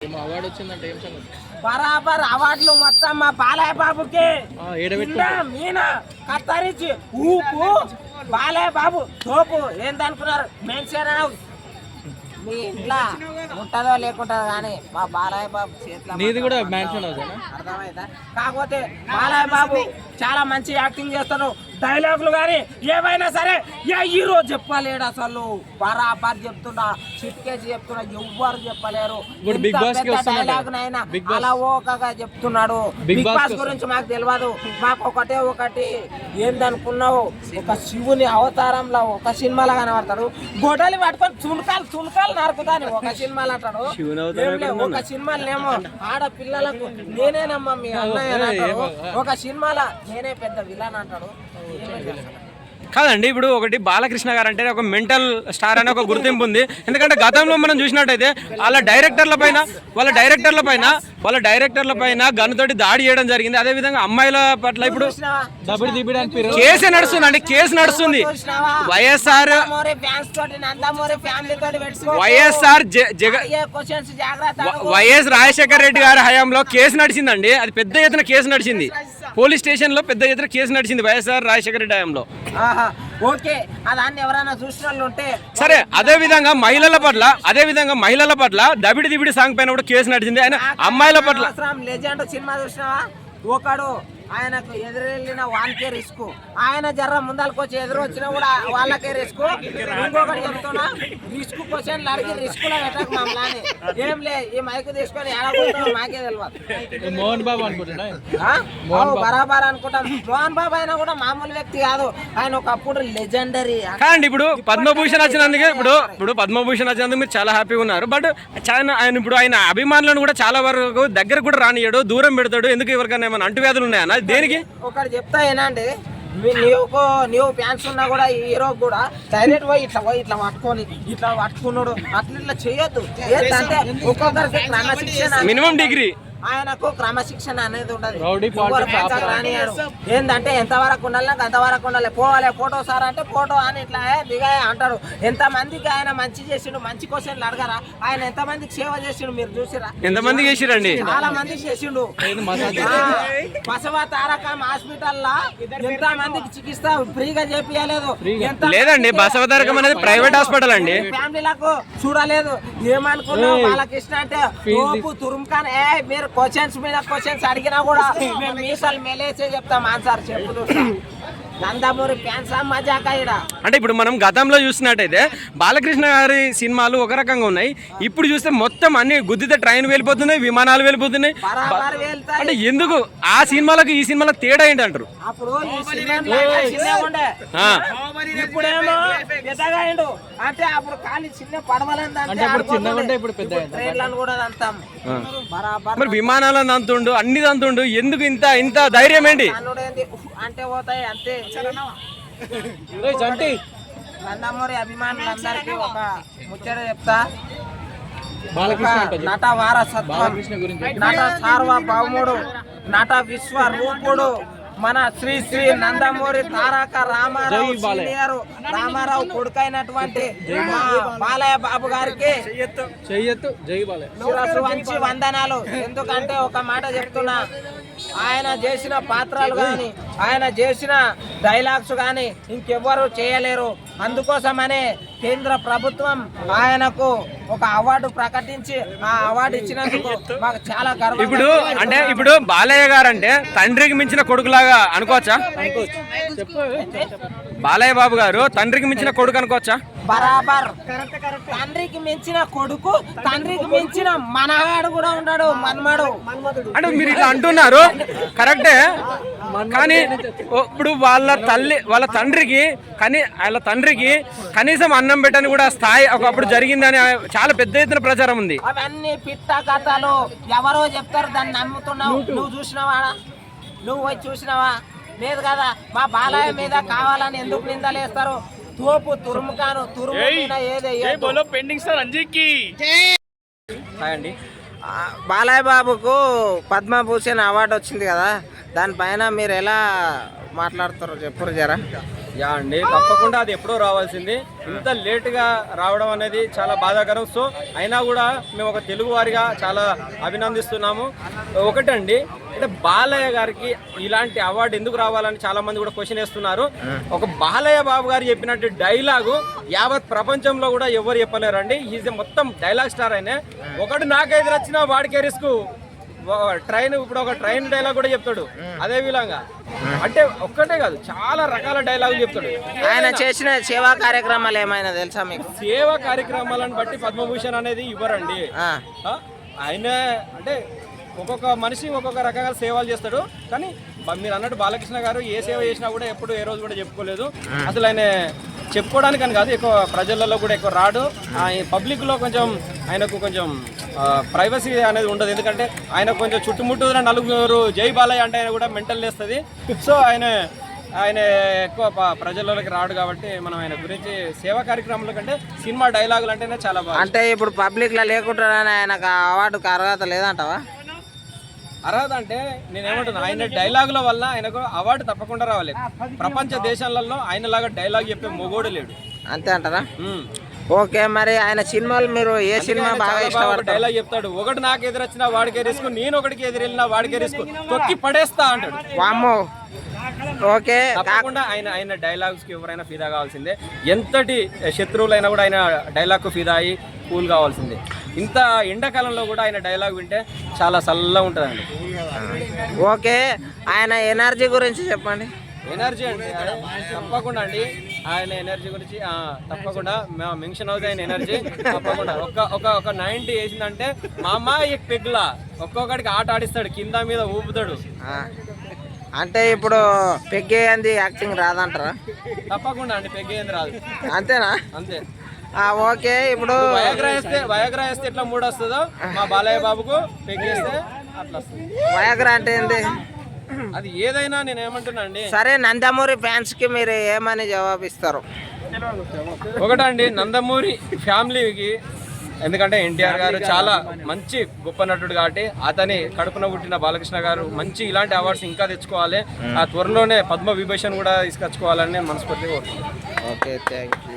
ఏమో అవార్డు వచ్చిందంటే ఏం సంగతి? బరాబర్ అవార్డులు మొత్తం మా బాలయ్య బాబుకి. మీన కత్తరించి ఊపు. బాలయ్య బాబు తోపు. ఏందనుకున్నారు? మెన్షన్ మీ ఇంట్లో. ఉంటుందో లేకుంటుందో కానీ మా బాలయ్య బాబు చేతిలో నీది కూడా మ్యాన్షన్ అర్థమైందా? కాకపోతే బాలయ్య బాబు చాలా మంచి యాక్టింగ్ చేస్తాడు. డైలాగులు కానీ ఏమైనా సరే ఏ హీరో చెప్పలేడు అసలు. బరాబర్ చెప్తున్నా చిట్కేసి చెప్తున్నా ఎవ్వరు చెప్పలేరు. ఇప్పుడు Big Boss కి వస్తున్నాడు. Dialogue Big Boss. అలా ఓకగా చెప్తున్నాడు. బిగ్ బాస్ గురించి మాకు తెలియదు మాకు ఒకటే ఒకటి. ఏందనుకున్నావు? ఒక శివుని అవతారంలో ఒక సినిమాలో కనబడతాడు. గొడవలు పట్టుకొని చునకాలు చునకాలు నరుకుతాను. ఒక సినిమాలో అంటాడు? ఒక సినిమాలేమో ఆడపిల్లలకు నేనేనమ్మా మీ అన్నయ్య ఒక సినిమాలో నేనే పెద్ద విలన్ అంటాడు? కాదండి ఇప్పుడు ఒకటి బాలకృష్ణ గారు అంటే ఒక మెంటల్ స్టార్ అనే ఒక గుర్తింపు ఉంది. ఎందుకంటే గతంలో మనం చూసినట్టయితే వాళ్ళ డైరెక్టర్ల పైన వాళ్ళ డైరెక్టర్ల పైన వాళ్ళ డైరెక్టర్ల పైన గన్నుతోటి దాడి చేయడం జరిగింది. అదే విధంగా అమ్మాయిల పట్ల ఇప్పుడు కేసే నడుస్తుంది అండి కేసు నడుస్తుంది? YSR YSR YS Rajasekhara Reddy గారి హయాంలో కేసు నడిచిందండి. అది పెద్ద ఎత్తున కేసు నడిచింది. పోలీస్ స్టేషన్లో పెద్ద ఎత్తున కేసు నడిచింది వైఎస్ఆర్ రాజశేఖర రెడ్డి హయాంలో. ఆహా, ఓకే. దాన్ని ఎవరైనా చూసిన వాళ్ళు ఉంటే సరే అదే విధంగా మహిళల పట్ల అదే విధంగా మహిళల పట్ల దబిడి దిబిడి సాంగ్ పైన కూడా కేసు నడిచింది. ఆయన అమ్మాయిల పట్ల లెజెండ్ సినిమా చూసినావా? ఒకడు ఆయనకు ఎదురెళ్ళిన వానికే రిస్క్. ఆయన జర్ర ముందరకు వచ్చి ఎదురు వచ్చినా కూడా వాళ్ళకే రిస్క్. ఇంకొకటి చెప్తున్నా రిస్క్ క్వశ్చన్లు అడిగి రిస్క్లో పెట్టకు మమ్మల్ని. ఏం లే ఈ మైక్ తీసుకొని ఎలాగొస్తావు మాకే తెలియదు మోహన్ బాబు అనుకుంటున్నా బరాబర్ అనుకుంటాం. మోహన్ బాబు అయినా కూడా మామూలు వ్యక్తి కాదు. ఆయన ఒకప్పుడు లెజెండరీ కాదండి ఇప్పుడు పద్మభూషణ్ వచ్చినందుకే ఇప్పుడు ఇప్పుడు పద్మభూషణ్ వచ్చినందుకు మీరు చాలా హ్యాపీగా ఉన్నారు. బట్ చాలా ఆయన ఇప్పుడు ఆయన అభిమానులను కూడా చాలా వరకు దగ్గర కూడా రానియడు దూరం పెడతాడు. ఎందుకు ఎవరికైనా ఏమైనా అంటువ్యాధులు ఉన్నాయన్నా దేనికి? ఒకటి చెప్తా ఏనండి. నీకు నీవు ఫ్యాన్స్ ఉన్నా కూడా ఈ హీరో కూడా డైరెక్ట్ పోయి ఇట్లా పోయి ఇట్లా పట్టుకొని ఇట్లా పట్టుకున్నాడు. అట్లా ఇట్లా చేయొద్దు. ఒక్కొక్కరికి మినిమం డిగ్రీ ఆయనకు క్రమశిక్షణ అనేది ఉండదు. రౌడీ ఎవరు పార్టీ పక్కకు రానియడు. ఏందంటే ఎంత వరకు ఉండాలి అంత వరకు ఉండాలి. పోవాలి ఫోటో సార్ అంటే ఫోటో అని ఇట్లా ఏ దిగా అంటాడు ఎంత మందికి ఆయన మంచి చేసిండు మంచి క్వశ్చన్లు అడగరా? ఆయన ఎంత మందికి సేవ చేసిండు మీరు చూసిరా? ఎంతమంది చేసిరండి? చాలా మంది చేసిండు. బసవ తారకం హాస్పిటల్ లా ఎంత మందికి చికిత్స ఫ్రీగా చేపియలేదు లేదండి బసవతారకం అనేది ప్రైవేట్ హాస్పిటల్ అండి. ఫ్యామిలీలకు చూడలేదు. ఏమనుకున్నావు బాలకృష్ణ అంటే ఏ మీరు క్వశ్చన్స్ మీద క్వశ్చన్స్ అడిగినా కూడా మేము మీసాలు మెలేసే చెప్తాం ఆన్సర్ చెప్పులు. నందమూరి ఫ్యాన్స్ మజాక ఈడ. అంటే ఇప్పుడు మనం గతంలో చూసినట్టయితే బాలకృష్ణ గారి సినిమాలు ఒక రకంగా ఉన్నాయి. ఇప్పుడు చూస్తే మొత్తం అన్ని గుద్దితే ట్రైన్ వెళ్ళిపోతున్నాయి విమానాలు వెళ్ళిపోతున్నాయి. అంటే ఎందుకు ఆ సినిమాలకు ఈ సినిమాలకు తేడా ఏంటి అంటారు అప్పుడు ఇప్పుడేమో పెద్దగా అయిండు. అంటే అప్పుడు ఖాళీ చిన్న పడవలంత అంటే అప్పుడు చిన్నగా ఉంటే ఇప్పుడు పెద్ద? ట్రైన్లను కూడా అంతాం మరి విమానాలను అంతుండు అన్ని అంతుండు ఎందుకు ఇంత ఇంత ధైర్యం ఏంటి? అంటే పోతాయి అంతే. చంటి నందమూరి అభిమానులందరికీ ఒక ముచ్చట చెప్తా. నట వారసత్వం బాలకృష్ణ గురించి నట సార్వభౌముడు నట విశ్వరూపుడు. మన శ్రీ శ్రీ నందమూరి తారక రామారావు. సీనియర్ రామారావు కొడుకైనటువంటి మా బాలయ్య బాబు గారికి శిరస్సు వంచి వందనాలు. ఎందుకంటే ఒక మాట చెప్తున్నా. ఆయన చేసిన పాత్రలు కానీ ఆయన చేసిన డైలాగ్స్ కానీ ఇంకెవ్వరు చేయలేరు. అందుకోసమనే కేంద్ర ప్రభుత్వం ఆయనకు ఒక అవార్డు ప్రకటించి ఆ అవార్డు ఇచ్చినందుకు మాకు చాలా గర్వం ఇప్పుడు అంటే ఇప్పుడు బాలయ్య గారు అంటే తండ్రికి మించిన కొడుకులాగా అనుకోవచ్చా? బాలయ్య బాబు గారు తండ్రికి మించిన కొడుకు అనుకోవచ్చా? బరాబర్. తండ్రికి మించిన కొడుకు తండ్రికి మించిన మనగాడు కూడా ఉన్నాడు మన్మడు. అంటే మీరు ఇట్లా అంటున్నారు. కరెక్టే. కానీ ఇప్పుడు వాళ్ళ తల్లి వాళ్ళ తండ్రికి కనీ వాళ్ళ తండ్రికి కనీసం అన్నం పెట్టని కూడా స్థాయి ఒకప్పుడు జరిగిందని చాలా పెద్ద ఎత్తున ప్రచారం ఉంది. అవన్నీ పిట్ట కథలు. ఎవరో చెప్తారు దాన్ని నమ్ముతున్నావు. నువ్వు చూసినావా? నువ్వు పోయి చూసినావా? లేదు కదా. మా బాలయ్య మీద కావాలని ఎందుకు నిందలేస్తారు? తోపు తురుముకాను. తురుము ఏది. Pending sir అంజీకి. హాయ్ అండి. ఆ, బాలయ్య బాబుకు పద్మభూషణ్ అవార్డు వచ్చింది కదా. దానిపైన మీరు ఎలా మాట్లాడతారో చెప్పురు జరా. యా అండి తప్పకుండా అది ఎప్పుడో రావాల్సింది. ఇంత లేటుగా రావడం అనేది చాలా బాధాకరం. సో అయినా కూడా మేము ఒక తెలుగు వారిగా చాలా అభినందిస్తున్నాము. ఒకటండి అంటే బాలయ్య గారికి ఇలాంటి అవార్డు ఎందుకు రావాలని చాలా మంది కూడా క్వశ్చన్ వేస్తున్నారు. ఒక బాలయ్య బాబు గారు చెప్పినట్టు డైలాగు యావత్ ప్రపంచంలో కూడా ఎవరు చెప్పలేరండి. ఈజ్ మొత్తం డైలాగ్ స్టార్ అయినా ఒకటి నాకైతే వచ్చిన వాడికే రిస్క్. ట్రైన్ ఇప్పుడు ఒక ట్రైన్ డైలాగ్ కూడా చెప్తాడు. అదే విధంగా. అంటే ఒక్కటే కాదు చాలా రకాల డైలాగులు చెప్తాడు. ఆయన చేసిన సేవా కార్యక్రమాలు ఏమైనా తెలుసా మీకు? సేవా కార్యక్రమాలను బట్టి పద్మభూషణ్ అనేది ఇవ్వరండి. ఆయన అంటే ఒక్కొక్క మనిషి ఒక్కొక్క రకంగా సేవలు చేస్తాడు. కానీ మీరు అన్నట్టు బాలకృష్ణ గారు ఏ సేవ చేసినా కూడా ఎప్పుడు ఏ రోజు కూడా చెప్పుకోలేదు. అసలు ఆయన చెప్పుకోవడానికి అని కాదు ఎక్కువ ప్రజలలో కూడా ఎక్కువ రాడు. పబ్లిక్లో కొంచెం ఆయనకు కొంచెం ప్రైవసీ అనేది ఉండదు. ఎందుకంటే ఆయన కొంచెం చుట్టుముట్టు నలుగురు జై బాలయ్య అంటే ఆయన కూడా మెంటల్ లేస్తుంది సో ఆయన ఆయన ఎక్కువ ప్రజలలోకి రాడు కాబట్టి మనం ఆయన గురించి సేవా కార్యక్రమాల కంటే సినిమా డైలాగులు అంటేనే చాలా బాగా అంటే ఇప్పుడు పబ్లిక్లో లేకుండానే ఆయనకు అవార్డుకు అర్హత లేదంటావా? అర్హత అంటే నేనేమంటున్నా ఆయన డైలాగుల వల్ల ఆయనకు అవార్డు తప్పకుండా రావాలి. ప్రపంచ దేశాలలో ఆయనలాగా డైలాగ్ చెప్పే మొగోడు లేడు. అంతే అంటారా. ఓకే మరి ఆయన సినిమాలు మీరు ఏ సినిమా బాగా ఇష్టపడతారు? డైలాగ్ చెప్తాడు. ఒకటి నాకు ఎదురొచ్చినా వాడికే రిస్క్ నేను ఒకటికి ఎదురెళ్ళినా వాడికే రిస్క్. తొక్కి పడేస్తా అంటాడు. వామ్మో. ఓకే తప్పకుండా ఆయన ఆయన డైలాగ్స్కి ఎవరైనా ఫిదా కావాల్సిందే. ఎంతటి శత్రువులైనా కూడా ఆయన డైలాగ్కు ఫిదా అయ్యి కూల్ కావాల్సిందే. ఇంత ఎండాకాలంలో కూడా ఆయన డైలాగ్ వింటే చాలా చల్లగా ఉంటుందండి. ఓకే ఆయన ఎనర్జీ గురించి చెప్పండి. ఎనర్జీ అంటే తప్పకుండా అండి. ఆయన ఎనర్జీ గురించి తప్పకుండా మేము మెన్షన్ అవుతుంది ఆయన ఎనర్జీ తప్పకుండా. ఒక ఒక ఒక నైన్టీ వేసిందంటే మా అమ్మ ఎక్ పెగ్లా ఒక్కొక్కడికి ఆట ఆడిస్తాడు కింద మీద ఊపుతాడు. అంటే ఇప్పుడు పెగ్గేయంది యాక్టింగ్ రాదంటారా? తప్పకుండా అండి పెగ్గేంది రాదు. అంతేనా? అంతే. ఓకే ఇప్పుడు వయాగ్రా వేస్తే వయాగ్రా వేస్తే ఎట్లా మూడు వస్తుందో మా బాలయ్య బాబుకు పెగ్గేస్తే అట్లా వస్తుంది. వయాగ్రా అంటే ఏంది? అది ఏదైనా నేను ఏమంటున్నా అండి? సరే నందమూరి ఫ్యాన్స్కి మీరు ఏమని జవాబిస్తారు? ఒకటండి నందమూరి ఫ్యామిలీకి ఎందుకంటే ఎన్టీఆర్ గారు చాలా మంచి గొప్ప నటుడు కాబట్టి అతని కడుపున పుట్టిన బాలకృష్ణ గారు మంచి ఇలాంటి అవార్డ్స్ ఇంకా తెచ్చుకోవాలి. ఆ త్వరలోనే పద్మ విభూషణ్ కూడా తీసుకొచ్చుకోవాలని నేను మనస్ఫూర్తిగా కోరుతున్నాను ఓకే థ్యాంక్ యూ.